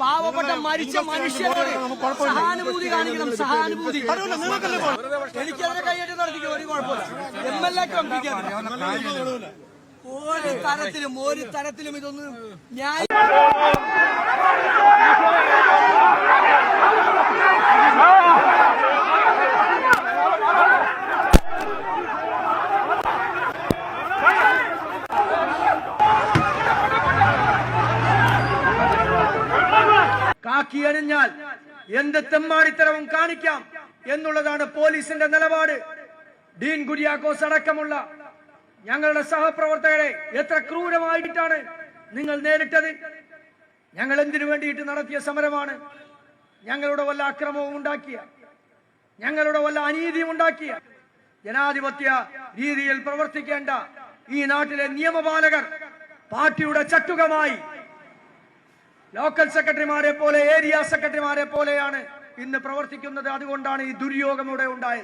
പാവപ്പെട്ട മരിച്ച മനുഷ്യരോട് സഹാനുഭൂതി കാണിക്കണം സഹാനുഭൂതി. എനിക്കതിനെ കൈയേറ്റം നടത്തിക്കും ഒരു കുഴപ്പമില്ല. എം എൽ എക്ക് ഒരു തരത്തിലും ഒരു തരത്തിലും ഇതൊന്നും ന്യായ കാക്കി അണിഞ്ഞാൽ എന്ത് തെമ്മാടിത്തരവും കാണിക്കാം എന്നുള്ളതാണ് പോലീസിന്റെ നിലപാട്. ഡീൻ കുര്യാക്കോസ് അടക്കമുള്ള ഞങ്ങളുടെ സഹപ്രവർത്തകരെ എത്ര ക്രൂരമായിട്ടാണ് നിങ്ങൾ നേരിട്ടത്? ഞങ്ങൾ എന്തിനു വേണ്ടിയിട്ട് നടത്തിയ സമരമാണ്? ഞങ്ങളുടെ വല്ല അക്രമവും ഉണ്ടാക്കിയ? ഞങ്ങളുടെ വല്ല അനീതിയും ഉണ്ടാക്കിയ? ജനാധിപത്യ രീതിയിൽ പ്രവർത്തിക്കേണ്ട ഈ നാട്ടിലെ നിയമപാലകർ പാർട്ടിയുടെ ചട്ടുകമായി ലോക്കൽ സെക്രട്ടറിമാരെ പോലെ ഏരിയ സെക്രട്ടറിമാരെ പോലെയാണ് ഇന്ന് പ്രവർത്തിക്കുന്നത്. അതുകൊണ്ടാണ് ഈ ദുര്യോഗം ഇവിടെ ഉണ്ടായത്.